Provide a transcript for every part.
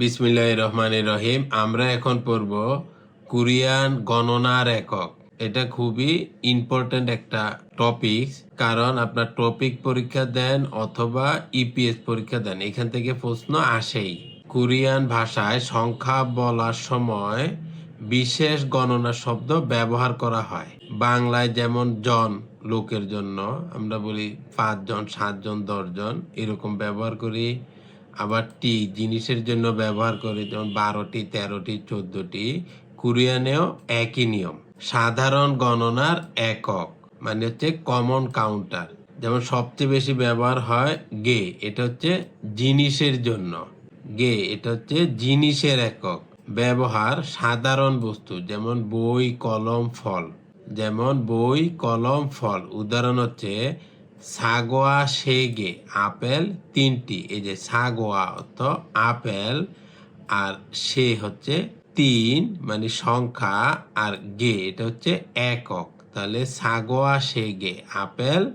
বিসমিল্লাহ রহমান রহিম। আমরা এখন পড়ব কোরিয়ান গণনার একক। এটা খুবই ইম্পর্টেন্ট একটা টপিক কারণ আপনার টপিক পরীক্ষা দেন অথবা ইপিএস পরীক্ষা দেন, এখান থেকে প্রশ্ন আসেই। কোরিয়ান ভাষায় সংখ্যা বলার সময় বিশেষ গণনা শব্দ ব্যবহার করা হয়। বাংলায় যেমন জন, লোকের জন্য, আমরা বলি পাঁচজন, সাতজন, দশজন, এরকম ব্যবহার করি। আবার টি জিনিসের জন্য ব্যবহার করি, যেমন বারোটি, তেরোটি, চোদ্দটি। কোরিয়ানেও একই নিয়ম। সাধারণ গণনার একক মানে হচ্ছে কমন কাউন্টার যেমন সবচেয়ে বেশি ব্যবহার হয় গে, এটা হচ্ছে জিনিসের জন্য। গে, এটা হচ্ছে জিনিসের একক। ব্যবহার সাধারণ বস্তু, যেমন বই, কলম, ফল। যেমন বই, কলম, ফল। উদাহরণ হচ্ছে সাগোয়া সেগে আপেল তিনটি। এই যে সাগোয়া অর্থ আপেল, আর সে হচ্ছে তিন মানে সংখ্যা, আর গে, এটা হচ্ছে একক। তাহলে সাগোয়া সেগে আপেল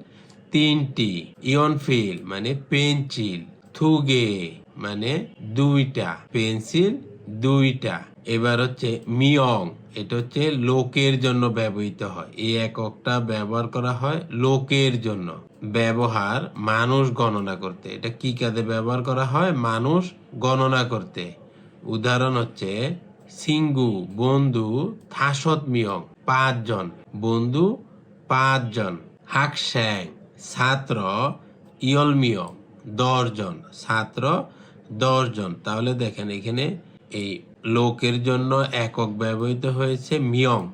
তিনটি। ইয়নফিল মানে পেন্সিল, থুগে মানে দুইটা। পেন্সিল দুইটা। এবার হচ্ছে মিয়ং, এটা হচ্ছে লোকের জন্য ব্যবহৃত হয়। এই এককটা ব্যবহার করা হয় লোকের জন্য। ব্যবহার মানুষ গণনা করতে। এটা কি কাজে ব্যবহার করা হয়? মানুষ গণনা করতে। উদাহরণ হচ্ছে সিঙ্গু, বন্ধু, থাসত মিয়ং, পাঁচজন। বন্ধু, পাঁচজন। হাকস্যাং ছাত্র, ইয়ল ইয়লমিয়ং দশজন। ছাত্র, দশজন। তাহলে দেখেন এখানে এই লোকের জন্য একক ব্যবহৃত হয়েছে মিয়ং।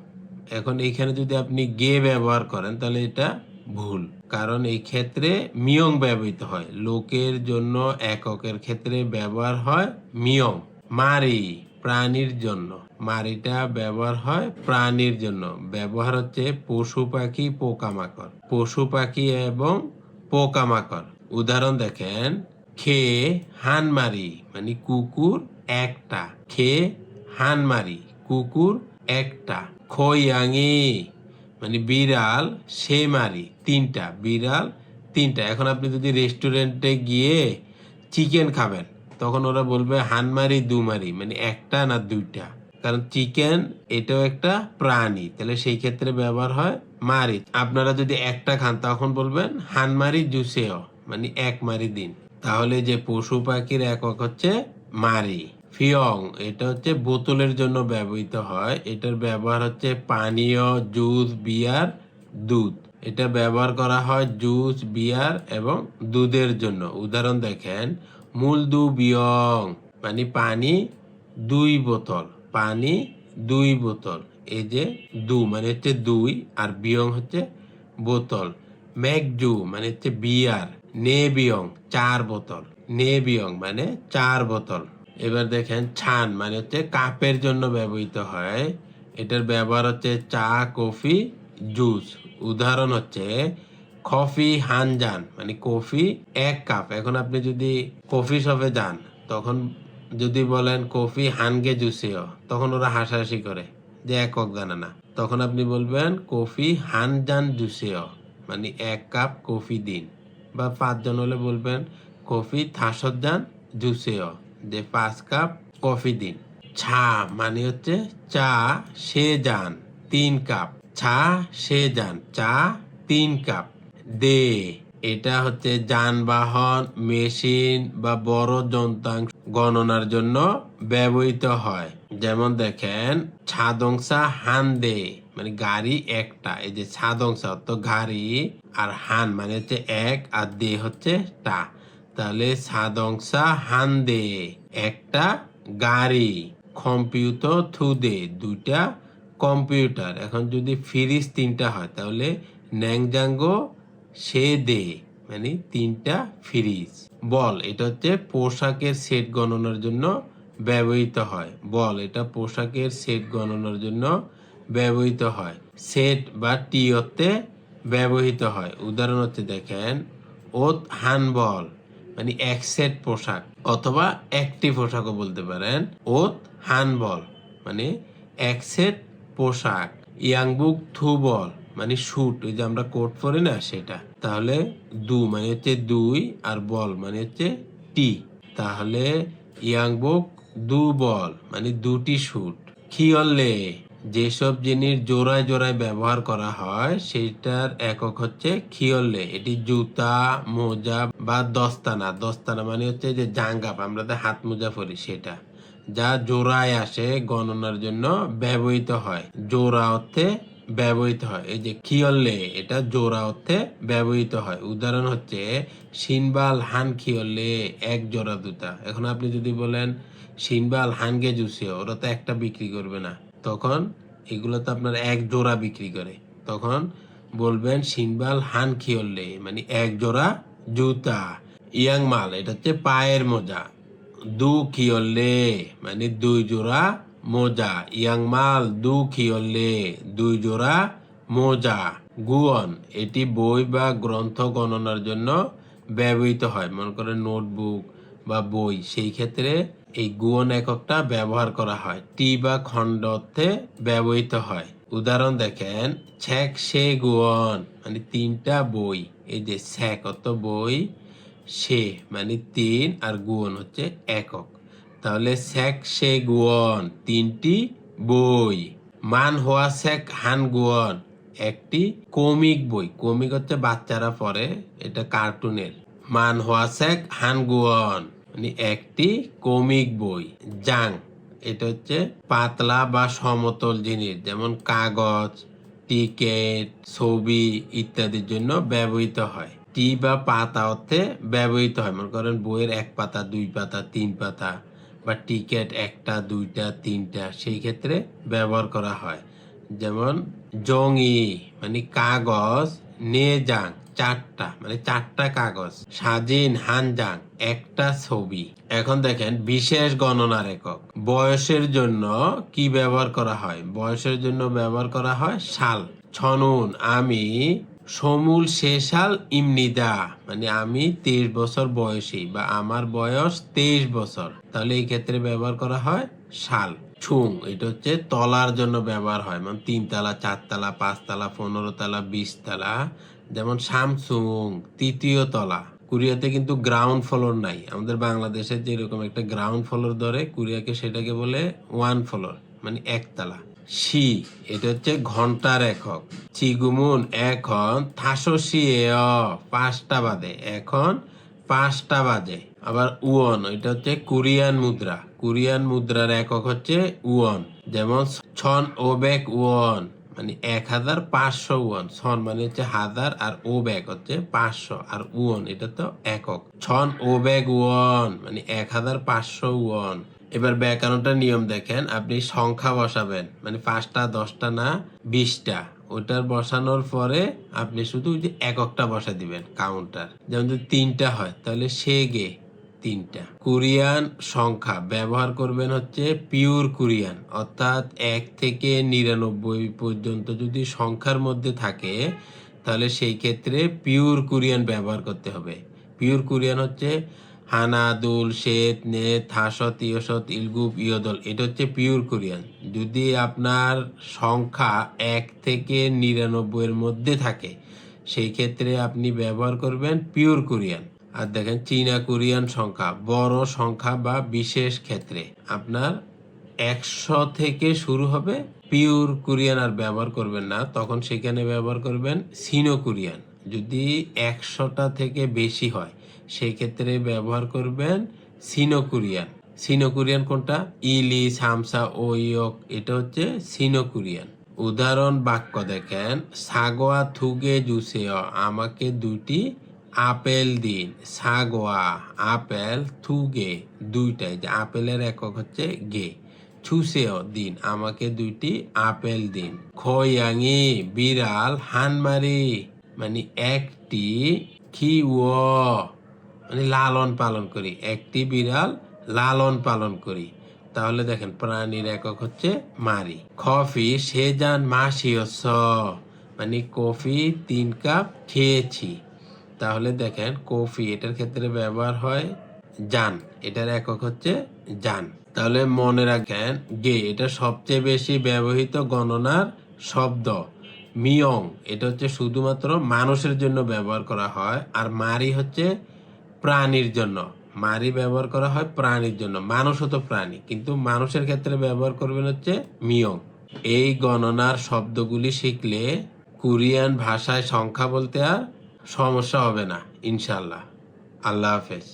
এখন এখানে যদি আপনি গে ব্যবহার করেন, তাহলে এটা ভুল। কারণ এই ক্ষেত্রে মিয়ং ব্যবহৃত হয়। লোকের জন্য এককের ক্ষেত্রে ব্যবহার হয় মিয়ং। মারি, প্রাণীর জন্য। মারিটা ব্যবহার হয় প্রাণীর জন্য। ব্যবহার হচ্ছে পশু পাখি, পোকামাকড়। পশু পাখি এবং পোকামাকড়। উদাহরণ দেখেন। খে হানমারি মানে কুকুর একটা। খে হানমারি কুকুর একটা। খইয়াঙি মানে বিড়াল, সে মারি, তিনটা। বিড়াল, তিনটা। এখন আপনি যদি রেস্টুরেন্টে গিয়ে চিকেন খাবেন, তখন ওরা বলবে হানমারি দুমারি মানে একটা না দুইটা। কারণ চিকেন এটাও একটা প্রাণী, তাহলে সেই ক্ষেত্রে ব্যবহার হয় মারি। আপনারা যদি একটা খান, তখন বলবেন হানমারি জুসেও মানে এক মারি দিন। তাহলে যে পশু পাখির একক হচ্ছে মারি, ফিয়ং, এটা হচ্ছে বোতলের জন্য ব্যবহৃত হয়। এটার ব্যবহার হচ্ছে পানীয়, জুস, বিয়ার, দুধ। এটা ব্যবহার করা হয় জুস, বিয়ার এবং দুধের জন্য। উদাহরণ দেখেন, মূল দু বিয়ং মানে পানি দুই বোতল, পানি দুই বোতল। এই যে দু মানে হচ্ছে দুই, আর বিয়ং হচ্ছে বোতল। ম্যাকজু মানে হচ্ছে বিয়ার। নে বিয়ং চার বোতল। নেবিয়ং মানে চার বোতল। এবার দেখেন, ছান মানে হচ্ছে কাপের জন্য ব্যবহৃত হয়। এটার ব্যবহার হচ্ছে চা, কফি, জুস। উদাহরণ হচ্ছে, কফি হানজান মানে কফি এক কাপ। এখন আপনি যদি কফি শপে যান, তখন যদি বলেন কফি হানগে জুসেও, তখন ওরা হাসাহাসি করে, যে একক জানে না। তখন আপনি বলবেন, কফি হানজান জুসেও মানে এক কাপ কফি দিন। বা পাঁচজন হলে বলবেন, কফি থাসত যান জুসেও যে পাঁচ কাপ কফি দিন। ছা মানে হচ্ছে, চা সে যান, তিন কাপ। ছা সে যান, চা তিন কাপ। দে, এটা হচ্ছে যানবাহন, মেশিন বা বড় যন্ত্রাংশ গণনার জন্য ব্যবহৃত হয়। যেমন দেখেন, ছাদংসা হান দে। মানে গাড়ি একটা, এই যে ছাদ অংশ অর্থ গাড়ি আর হান মানে হচ্ছে এক আর দে হচ্ছে টা। তাহলে সাদংসা হান দে, একটা গাড়ি, কম্পিউটার থু দে, দুইটা কম্পিউটার। এখন যদি ফ্রিজ তিনটা হয়, তাহলে ন্যাংজাঙ্গো, সে দে মানে তিনটা ফ্রিজ। বল, এটা হচ্ছে পোশাকের সেট গণনার জন্য ব্যবহৃত হয়। বল, এটা পোশাকের সেট গণনার জন্য ব্যবহৃত হয়। সেট বা টি ব্যবহৃত হয়। উদাহরণ হচ্ছে দেখেন, ওত হান বল মানে এক সেট পোশাক, অথবা একটি পোশাকও বলতে পারেন, ওত হান বল মানে এক সেট পোশাক, ইয়াংবুক থু বল মানে শুট ওই যে আমরা কোট পরি না সেটা। তাহলে দু মানে হচ্ছে দুই, আর বল মানে হচ্ছে টি। তাহলে ইয়াংবুক দু বল মানে দুটি শুট খিয়লে যেসব জিনিস জোড়ায় জোড়ায় ব্যবহার করা হয় সেটার একক হচ্ছে খিয়লে এটি জুতা, মোজা বা দস্তানা। দস্তানা মানে হচ্ছে যে জাঙ্গাপ, আমরা তো হাত মোজা পরি সেটা, যা জোড়ায় আসে, গণনার জন্য ব্যবহৃত হয়। জোড়া অর্থে ব্যবহৃত হয়। এই যে খিয়লে এটা জোড়া অর্থে ব্যবহৃত হয়। উদাহরণ হচ্ছে সিনবাল হান খিয়লে এক জোড়া দুটা এখন আপনি যদি বলেন সিনবাল হানগে জুসে, ওরা তো একটা বিক্রি করবে না। তখন এগুলো তো আপনার এক জোড়া বিক্রি করে। তখন বলবেন সিনবাল হান খিয়লে মানে এক জোড়া জুতা। ইয়াং মাল, এটা হচ্ছে পায়ের মোজা। দু খিয়লে মানে দুই জোড়া মোজা। ইয়াং মাল, দু খিয়লে দুই জোড়া মোজা। গুয়ন, এটি বই বা গ্রন্থ গণনার জন্য ব্যবহৃত হয়। মনে করেন নোটবুক বা বই। সেই ক্ষেত্রে এই গুয়ন এককটা ব্যবহার করা হয়। টি বা খণ্ড অর্থে ব্যবহৃত হয়। উদাহরণ দেখেন, ছ্যাক সে গুয়ন মানে তিনটা বই। এই যে ছ্যাক অত বই, সে মানে তিন, আর গুয়ন হচ্ছে একক। তাহলে স্যাক সে গুয়ন তিনটি বই। মান হওয়া স্যাক হান গুয়ন একটি কমিক বই। কমিক হচ্ছে বাচ্চারা পড়ে, এটা কার্টুনের। মান হওয়া স্যাক হান গুয়ন মানে একটি কমিক বই, জাং। এটা হচ্ছে পাতলা বা সমতল জিনিস, যেমন কাগজ, টিকেট, ছবি ইত্যাদির জন্য ব্যবহৃত হয়। টি বা পাতা অর্থে ব্যবহৃত হয়। মনে করেন বইয়ের এক পাতা, দুই পাতা, তিন পাতা, বা টিকেট একটা, দুইটা, তিনটা, সেই ক্ষেত্রে ব্যবহার করা হয়। যেমন জঙ্গি মানে কাগজ নে যাং চারটা মানে চারটা কাগজ, সাজিন, হানজাং। একটা ছবি। এখন দেখেন, বিশেষ গণনার একক। বয়সের জন্য কি ব্যবহার করা হয়? বয়সের জন্য ব্যবহার করা হয় সাল ছনুন, আমি সমূল শেষাল ইমনিদা। মানে আমি তেইশ বছর বয়সী বা আমার বয়স তেইশ বছর। তাহলে এই ক্ষেত্রে ব্যবহার করা হয় সাল ছুং, এটা হচ্ছে তলার জন্য ব্যবহার হয়। মানে তিনতলা, চারতলা, পাঁচতলা পনেরো তলা বিশ তলা যেমন সামসুং তৃতীয় তলা। কোরিয়াতে কিন্তু গ্রাউন্ড ফ্লোর নাই। আমাদের বাংলাদেশে যেরকম একটা গ্রাউন্ড ফ্লোর ধরে, কোরিয়াকে সেটাকে বলে ওয়ান ফ্লোর মানে একতলা। সি, এটা হচ্ছে ঘণ্টার একক। চিগুমুন এখন থাসসি পাঁচটা বাজে এখন পাঁচটা বাজে। আবার উয়ন, এটা হচ্ছে কোরিয়ান মুদ্রা। কোরিয়ান মুদ্রার একক হচ্ছে উয়ন। যেমন ছন ওবেক উয়ন। মানে এক হাজার পাঁচশো ওয়ান। ছন মানে হচ্ছে হাজার আর ও ব্যাগ হচ্ছে পাঁচশো আর ওয়ান, এটা তো একক। ছন ও ব্যাগ ওয়ান মানে এক হাজার পাঁচশো ওয়ান। এবার ব্যাকরণটা নিয়ম দেখেন, আপনি সংখ্যা বসাবেন মানে পাঁচটা, দশটা না বিশটা। ওটার বসানোর পরে আপনি শুধু যে এককটা বসা দিবেন কাউন্টার যেমন যদি তিনটা হয়, তাহলে সে গে। তিনটা। কোরিয়ান সংখ্যা ব্যবহার করবেন হচ্ছে পিওর কোরিয়ান, অর্থাৎ এক থেকে নিরানব্বই পর্যন্ত যদি সংখ্যার মধ্যে থাকে, তাহলে সেই ক্ষেত্রে পিওর কোরিয়ান ব্যবহার করতে হবে। পিওর কোরিয়ান হচ্ছে হানা, দুল শেত নে থাসত ইয়সত ইলগুপ ইয়দল, এটা হচ্ছে পিওর কোরিয়ান। যদি আপনার সংখ্যা এক থেকে নিরানব্বই এর মধ্যে থাকে, সেই ক্ষেত্রে আপনি ব্যবহার করবেন পিওর কোরিয়ান। আর দেখেন চীনা কোরিয়ান সংখ্যা, বড় সংখ্যা বা বিশেষ ক্ষেত্রে। আপনার একশো থেকে শুরু হবে পিওর কোরিয়ান আর ব্যবহার করবেন না, তখন সেখানে ব্যবহার করবেন সিনো কোরিয়ান। যদি একশোটা থেকে বেশি হয় সেই ক্ষেত্রে ব্যবহার করবেন সিনো কোরিয়ান। সিনো কোরিয়ান কোনটা? ইলি, সামসা ও ইয়ক এটা হচ্ছে সিনো কোরিয়ান। উদাহরণ বাক্য দেখেন, সাগোয়া থুগে জুসেও আমাকে দুটি আপেল দিন, সাগোয়া, আপেল, থু গে, দুইটাই। যে আপেলের একক হচ্ছে গে। ছুসেও দিন, আমাকে দুইটি আপেল দিন। খয়াঙি, বিড়াল, হানমারি মানে একটি খিও মানে লালন পালন করি। একটি বিড়াল লালন পালন করি। তাহলে দেখেন, প্রাণীর একক হচ্ছে মারি। কফি সে যান মাসিয়স মানে কফি তিন কাপ খেয়েছি। তাহলে দেখেন কফি এটার ক্ষেত্রে ব্যবহার হয় জান, এটার একক হচ্ছে জান। তাহলে মনে রাখেন, গে, এটা সবচেয়ে বেশি ব্যবহৃত গণনার শব্দ। মিয়ং, এটা হচ্ছে শুধুমাত্র মানুষের জন্য ব্যবহার করা হয়, আর মারি হচ্ছে প্রাণীর জন্য। মারি ব্যবহার করা হয় প্রাণীর জন্য, মানুষও তো প্রাণী, কিন্তু মানুষের ক্ষেত্রে ব্যবহার করবেন হচ্ছে মিয়ং। এই গণনার শব্দগুলি শিখলে কোরিয়ান ভাষায় সংখ্যা বলতে আর সমস্যা হবে না ইনশাল্লাহ আল্লাহ হাফেজ।